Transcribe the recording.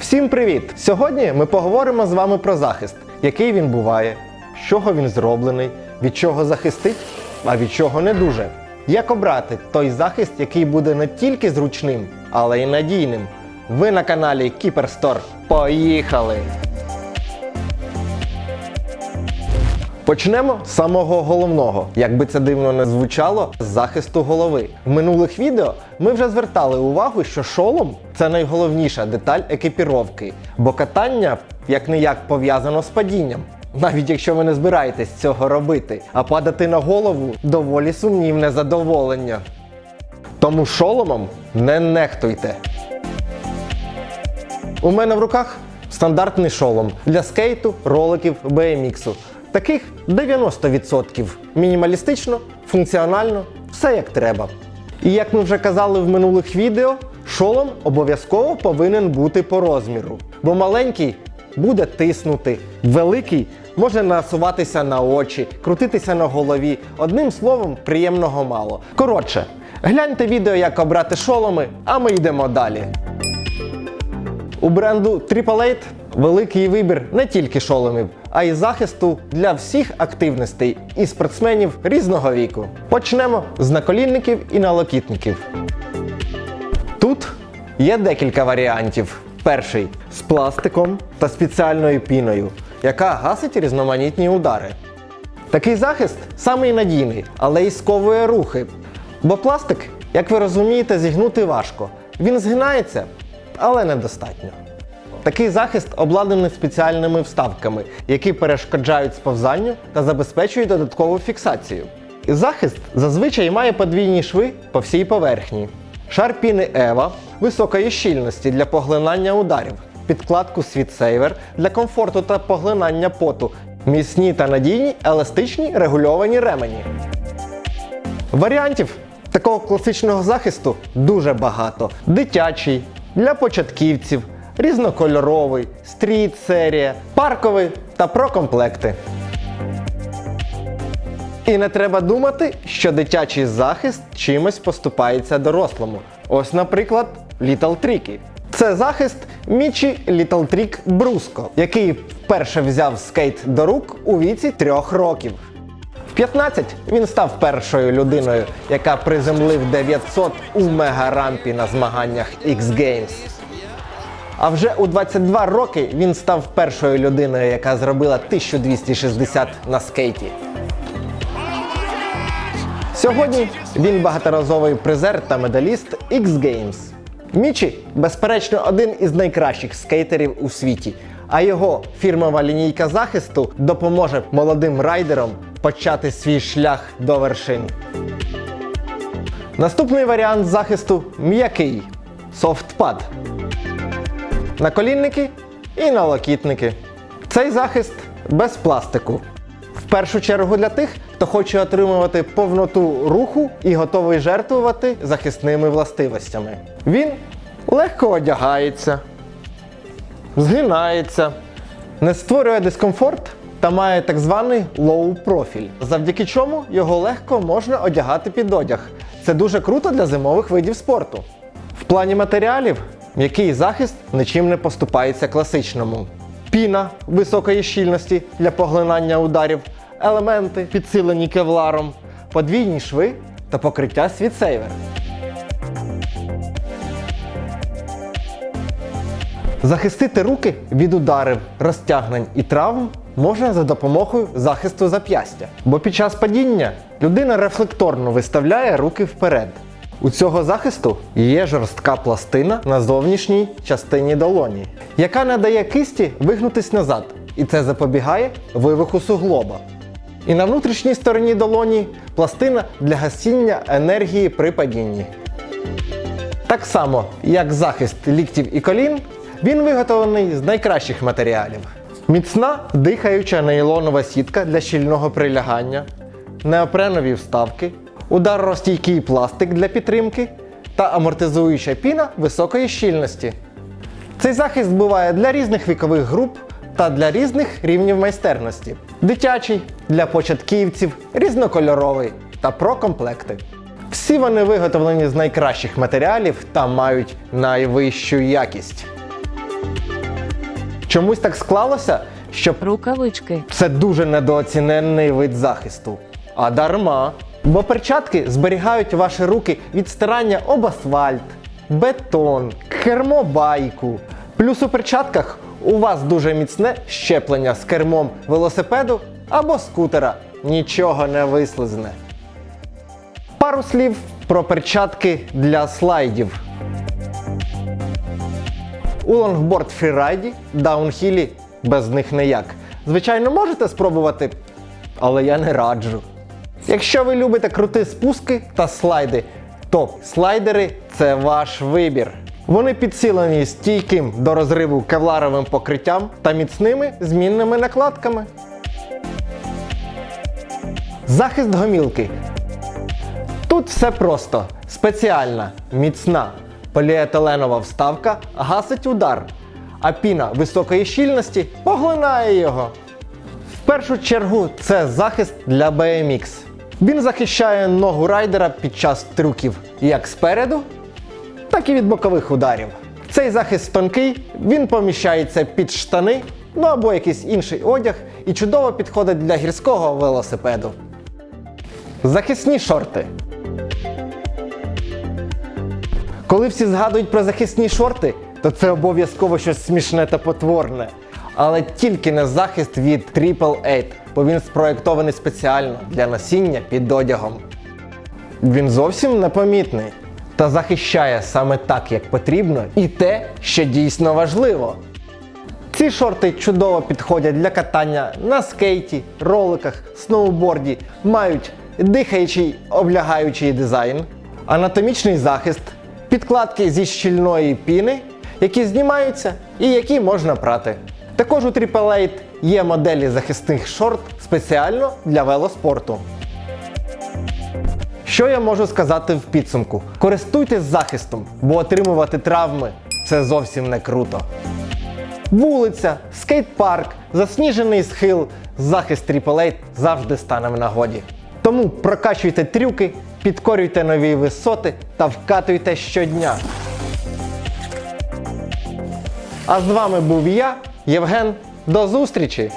Всім привіт! Сьогодні ми поговоримо з вами про захист, який він буває, з чого він зроблений, від чого захистить, а від чого не дуже. Як обрати той захист, який буде не тільки зручним, але й надійним. Ви на каналі Store. Поїхали! Почнемо з самого головного, як би це дивно не звучало, з захисту голови. В минулих відео ми вже звертали увагу, що шолом це найголовніша деталь екіпіровки, бо катання як не як пов'язано з падінням. Навіть якщо ви не збираєтесь цього робити, а падати на голову доволі сумнівне задоволення. Тому шоломом не нехтуйте. У мене в руках стандартний шолом для скейту, роликів, BMX. Таких 90%. Мінімалістично, функціонально, все як треба. І як ми вже казали в минулих відео, шолом обов'язково повинен бути по розміру. Бо маленький буде тиснути, великий може насуватися на очі, крутитися на голові. Одним словом, приємного мало. Коротше, гляньте відео, як обрати шоломи, а ми йдемо далі. У бренду AAA великий вибір не тільки шоломів, а й захисту для всіх активностей і спортсменів різного віку. Почнемо з наколінників і налокітників. Тут є декілька варіантів. Перший з пластиком та спеціальною піною, яка гасить різноманітні удари. Такий захист самий надійний, але й сковує рухи. Бо пластик, як ви розумієте, зігнути важко. Він згинається, але недостатньо. Такий захист обладнаний спеціальними вставками, які перешкоджають сповзанню та забезпечують додаткову фіксацію. І захист зазвичай має подвійні шви по всій поверхні. Шар піни Ева високої щільності для поглинання ударів, підкладку Sweet для комфорту та поглинання поту, міцні та надійні еластичні регульовані ремені. Варіантів такого класичного захисту дуже багато. Дитячий, для початківців, різнокольоровий, стріт-серія, парковий та про-комплекти. І не треба думати, що дитячий захист чимось поступається дорослому. Ось, наприклад, Little Tricky. Це захист Мічі Little Trick Бруско, який вперше взяв скейт до рук у віці трьох років. В 15 він став першою людиною, яка приземлив 900 у мегарампі на змаганнях X Games. А вже у 22 роки він став першою людиною, яка зробила 1260 на скейті. Сьогодні він багаторазовий призер та медаліст X Games. Мічі, безперечно, один із найкращих скейтерів у світі, а його фірмова лінійка захисту допоможе молодим райдерам почати свій шлях до вершин. Наступний варіант захисту м'який софтпад. Наколінники і налокітники. Цей захист без пластику. В першу чергу для тих, хто хоче отримувати повноту руху і готовий жертвувати захисними властивостями. Він легко одягається, згинається, не створює дискомфорт та має так званий low профіль, завдяки чому його легко можна одягати під одяг. Це дуже круто для зимових видів спорту. В плані матеріалів м'який захист нічим не поступається класичному. Піна високої щільності для поглинання ударів, елементи, підсилені кевларом, подвійні шви та покриття світсейвер. Захистити руки від ударів, розтягнень і травм можна за допомогою захисту зап'ястя. Бо під час падіння людина рефлекторно виставляє руки вперед. У цього захисту є жорстка пластина на зовнішній частині долоні, яка не дає кисті вигнутись назад, і це запобігає вивиху суглоба. І на внутрішній стороні долоні пластина для гасіння енергії при падінні. Так само, як захист ліктів і колін, він виготовлений з найкращих матеріалів. Міцна дихаюча нейлонова сітка для щільного прилягання, неопренові вставки, ударостійкий пластик для підтримки та амортизуюча піна високої щільності. Цей захист буває для різних вікових груп та для різних рівнів майстерності. Дитячий для початківців, різнокольоровий та про комплекти. Всі вони виготовлені з найкращих матеріалів та мають найвищу якість. Чомусь так склалося, що рукавички, це дуже недооцінений вид захисту. А дарма. Бо перчатки зберігають ваші руки від стирання об асфальт, бетон, кермобайку. Плюс у перчатках у вас дуже міцне щеплення з кермом велосипеду або скутера. Нічого не вислизне. Пару слів про перчатки для слайдів. У лонгборд фрірайді, даунхілі без них ніяк. Звичайно, можете спробувати, але я не раджу. Якщо ви любите крути спуски та слайди, то слайдери це ваш вибір. Вони підсилені стійким до розриву кевларовим покриттям та міцними змінними накладками. Захист гомілки. Тут все просто. Спеціальна, міцна поліетиленова вставка гасить удар, а піна високої щільності поглинає його. В першу чергу це захист для BMX. Він захищає ногу райдера під час трюків як спереду, так і від бокових ударів. Цей захист тонкий, він поміщається під штани, ну або якийсь інший одяг і чудово підходить для гірського велосипеду. Захисні шорти. Коли всі згадують про захисні шорти, то це обов'язково щось смішне та потворне. Але тільки не захист від Triple Eight, бо він спроєктований спеціально для носіння під одягом. Він зовсім непомітний та захищає саме так, як потрібно, і те, що дійсно важливо. Ці шорти чудово підходять для катання на скейті, роликах, сноуборді, мають дихаючий облягаючий дизайн, анатомічний захист, підкладки зі щільної піни, які знімаються і які можна прати. Також у AAA є моделі захисних шорт спеціально для велоспорту. Що я можу сказати в підсумку? Користуйтесь захистом, бо отримувати травми це зовсім не круто. Вулиця, скейт-парк, засніжений схил, захист AAA завжди стане в нагоді. Тому прокачуйте трюки, підкорюйте нові висоти та вкатуйте щодня. А з вами був я, Євген. До зустрічі!